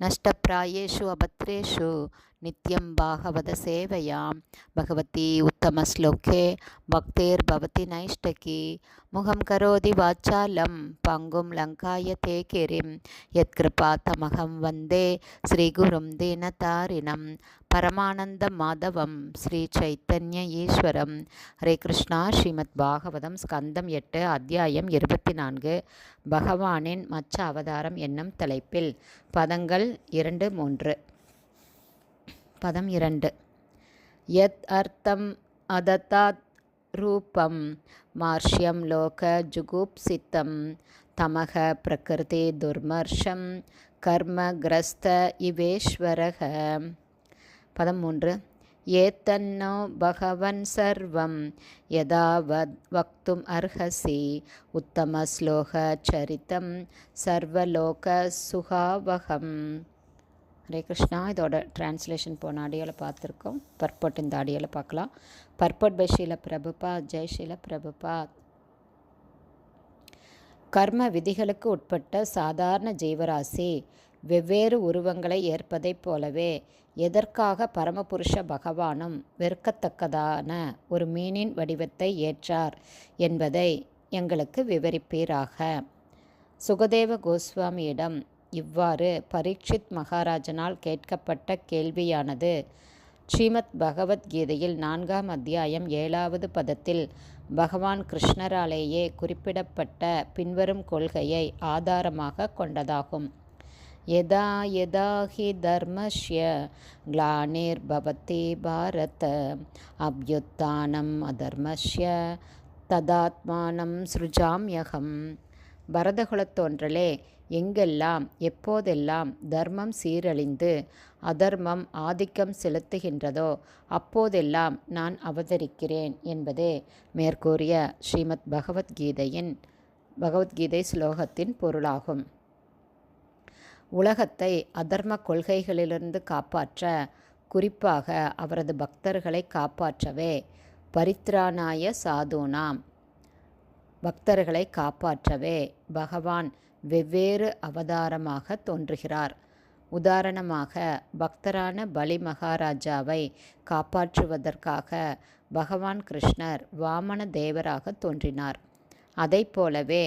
நஷ்டப்பிராயேஷு அபத்ரேஷு நித்யம் பாகவத சேவையாம் பகவதி உத்தமஸ்லோகே பக்தேர் பவதி நைஷ்டகி முகம் கரோதி வாச்சாலம் பங்கும் லங்காய தேகிரிம் யத்கிருபா தமகம் வந்தே ஸ்ரீகுரும் தீனதாரிணம் பரமானந்த மாதவம் ஸ்ரீ சைத்தன்ய ஈஸ்வரம் ஹரே கிருஷ்ணா ஸ்ரீமத் பாகவதம் ஸ்கந்தம் எட்டு அத்தியாயம் இருபத்தி நான்கு பகவானின் மச்ச அவதாரம் என்னும் தலைப்பில் பதங்கள் இரண்டு மூன்று. பதம் இரண்டு. யத் அர்த்தம் அததாத் ரூபம் மார்ஷ்யம் லோக ஜுகுப்சித்தம் தமக பிரகிருதி துர்மர்ஷம் கர்மகிரஸ்த இவேஸ்வரக. பதம் மூன்று. ஏத்தன்னோ பகவன் சர்வம். யதாவத் வக்தும் அர்ஹசி. உத்தம ஸ்லோக சரித்தம் சர்வலோக சுகாவகம். ஹரே கிருஷ்ணா. இதோட டிரான்ஸ்லேஷன் போன ஆடியோவில் பார்த்துருக்கோம். பர்பட் இந்த ஆடியோவில் பார்க்கலாம். Purport by Srila Prabhupada. Jai Srila Prabhupada. கர்ம விதிகளுக்கு உட்பட்ட சாதாரண ஜீவராசி. வெவ்வேறு உருவங்களை ஏற்பதைப் போலவே எதற்காக பரமபுருஷ பகவானும் வெறுக்கத்தக்கதான ஒரு மீனின் வடிவத்தை ஏற்றார் என்பதை எங்களுக்கு விவரிப்பீராக. சுகதேவ கோஸ்வாமியிடம் இவ்வாறு பரீட்சித் மகாராஜனால் கேட்கப்பட்ட கேள்வியானது ஸ்ரீமத் பகவத்கீதையில் நான்காம் அத்தியாயம் ஏழாவது பதத்தில் பகவான் கிருஷ்ணராலேயே குறிப்பிடப்பட்ட பின்வரும் கொள்கையை ஆதாரமாக கொண்டதாகும். यदा यदा हि धर्मस्य ग्लानिर्भवति भारत अभ्युत्थानम् अधर्मस्य ததாத்மானம் சிருஜாமியகம் பரதகுலத்தோன்றலே எங்கெல்லாம் எப்போதெல்லாம் தர்மம் சீரழிந்து அதர்மம் ஆதிக்கம் செலுத்துகின்றதோ அப்போதெல்லாம் நான் அவதரிக்கிறேன் என்பதே மேற்கூறிய ஸ்ரீமத் பகவத்கீதையின் பகவத்கீதை ஸ்லோகத்தின் பொருளாகும் உலகத்தை அதர்ம கொள்கைகளிலிருந்து காப்பாற்ற குறிப்பாக அவரது பக்தர்களை காப்பாற்றவே. பரித்ராணாய சாதுனாம். பக்தர்களை காப்பாற்றவே. பகவான் வெவ்வேறு அவதாரமாக தோன்றுகிறார். உதாரணமாக பக்தரான பலி மகாராஜாவை காப்பாற்றுவதற்காக பகவான் கிருஷ்ணர் வாமன தேவராக தோன்றினார். அதை போலவே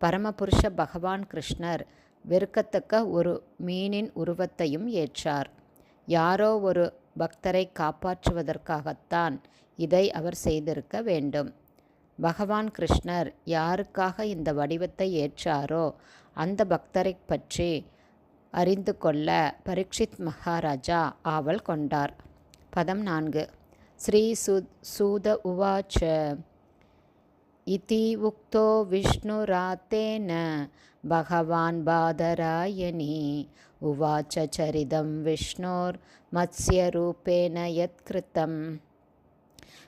பரமபுருஷ பகவான் கிருஷ்ணர் வெறுக்கத்தக்க ஒரு மீனின் உருவத்தையும் ஏற்றார். யாரோ ஒரு பக்தரை காப்பாற்றுவதற்காகத்தான் இதை அவர் செய்திருக்க வேண்டும். பகவான் கிருஷ்ணர் யாருக்காக இந்த வடிவத்தை ஏற்றாரோ அந்த பக்தரை பற்றி அறிந்து கொள்ள பரீட்சித் மகாராஜா ஆவல் கொண்டார். பதம் நான்கு. ஸ்ரீ சு சூத உவாச்ச इति उक्तो विष्णुरातेन भगवान् बादरायणी उवाच चरितं विष्णोर्मत्स्यरूपेण यत्कृतं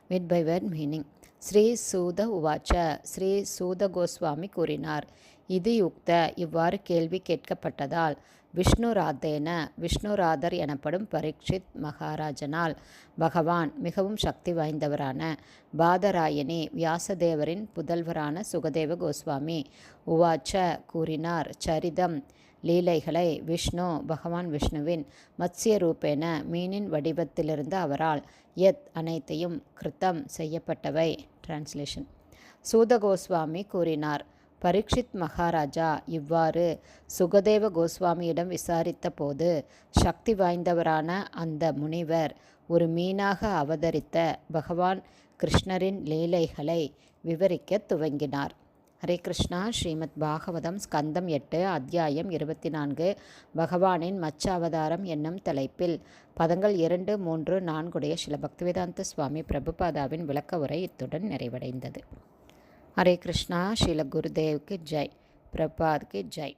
with by word meaning Shri Suta உவாச்ச ஸ்ரீ சூத கோஸ்வாமி கூறினார் இது யுக்த இவ்வாறு கேள்வி கேட்கப்பட்டதால் விஷ்ணுராதேன விஷ்ணுராதர் எனப்படும் பரீட்சித் மகாராஜனால் பகவான் மிகவும் சக்தி வாய்ந்தவரான பாதராயணி வியாசதேவரின் புதல்வரான சுகதேவ கோஸ்வாமி உவாச்ச கூறினார் சரிதம் லீலைகளை விஷ்ணு பகவான் விஷ்ணுவின் மத்சிய ரூபேன மீனின் வடிவத்திலிருந்து அவரால் எத் அனைத்தையும் கிருத்தம் செய்யப்பட்டவை. டிரான்ஸ்லேஷன் சூத கோஸ்வாமி கூறினார் பரீட்சித் மகாராஜா இவ்வாறு சுகதேவ கோஸ்வாமியிடம் விசாரித்த போது சக்தி வாய்ந்தவரான அந்த முனிவர் ஒரு மீனாக அவதரித்த பகவான் கிருஷ்ணரின் லீலைகளை விவரிக்க துவங்கினார். ஹரே கிருஷ்ணா ஸ்ரீமத் பாகவதம் ஸ்கந்தம் எட்டு அத்தியாயம் இருபத்தி நான்கு பகவானின் மச்ச அவதாரம் என்னும் தலைப்பில் பதங்கள் இரண்டு மூன்று நான்குடைய சில பக்திவேதாந்த சுவாமி பிரபுபாதாவின் விளக்க உரை இத்துடன் நிறைவடைந்தது. ஹரே கிருஷ்ணா ஸ்ரீல குருதேவ்க்கு ஜெய் பிரபாத்க்கு ஜெய்.